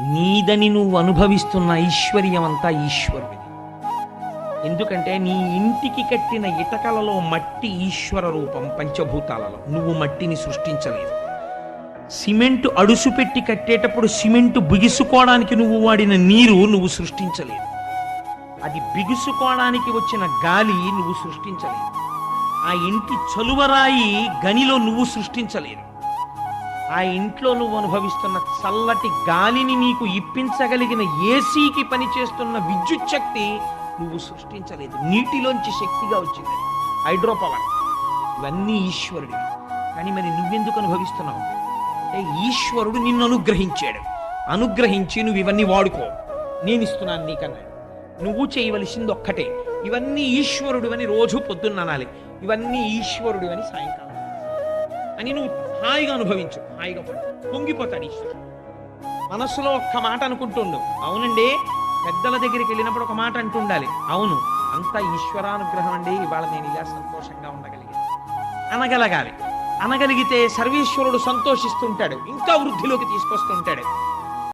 నీదని నువ్వు అనుభవిస్తున్న ఐశ్వర్యమంతా ఈశ్వరుడిది. ఎందుకంటే నీ ఇంటికి కట్టిన ఇటకలలో మట్టి ఈశ్వర రూపం పంచభూతాలలో. నువ్వు మట్టిని సృష్టించలేదు. సిమెంటు అడుసు పెట్టి కట్టేటప్పుడు సిమెంట్ బిగుసుకోవడానికి నువ్వు వాడిన నీరు నువ్వు సృష్టించలేదు. అది బిగుసుకోవడానికి వచ్చిన గాలి నువ్వు సృష్టించలేదు. ఆ ఇంటి చలువరాయి గనిలో నువ్వు సృష్టించలేదు. ఆ ఇంట్లో నువ్వు అనుభవిస్తున్న చల్లటి గాలిని నీకు ఇప్పించగలిగిన ఏసీకి పనిచేస్తున్న విద్యుత్ శక్తి నువ్వు సృష్టించలేదు. నీటిలోంచి శక్తిగా వచ్చింది. హైడ్రో పవర్ ఇవన్నీ ఈశ్వరుడివి కానీ మరి నువ్వెందుకు అనుభవిస్తున్నావు? అంటే ఈశ్వరుడు నిన్ను అనుగ్రహించాడు. అనుగ్రహించి నువ్వు ఇవన్నీ వాడుకో. నేను ఇస్తున్నాను నీకన్నాడు నువ్వు చేయవలసింది ఒక్కటే. ఇవన్నీ ఈశ్వరుడు అని రోజు పొద్దున్న అనాలి. ఇవన్నీ ఈశ్వరుడు అని సాయంకాలం. అని నువ్వు హాయిగా అనుభవించు. హాయిగా పొంగిపోతాడు ఈశ్వరుడు. మనస్సులో ఒక్క మాట అనుకుంటుండు. అవునండి పెద్దల దగ్గరికి వెళ్ళినప్పుడు ఒక మాట అంటుండాలి. అవును అంతా ఈశ్వరానుగ్రహం అండి. ఇవాళ నేను ఇలా సంతోషంగా ఉండగలిగాను. అనగలగాలి. అనగలిగితే సర్వేశ్వరుడు సంతోషిస్తుంటాడు. ఇంకా వృద్ధిలోకి తీసుకొస్తుంటాడు.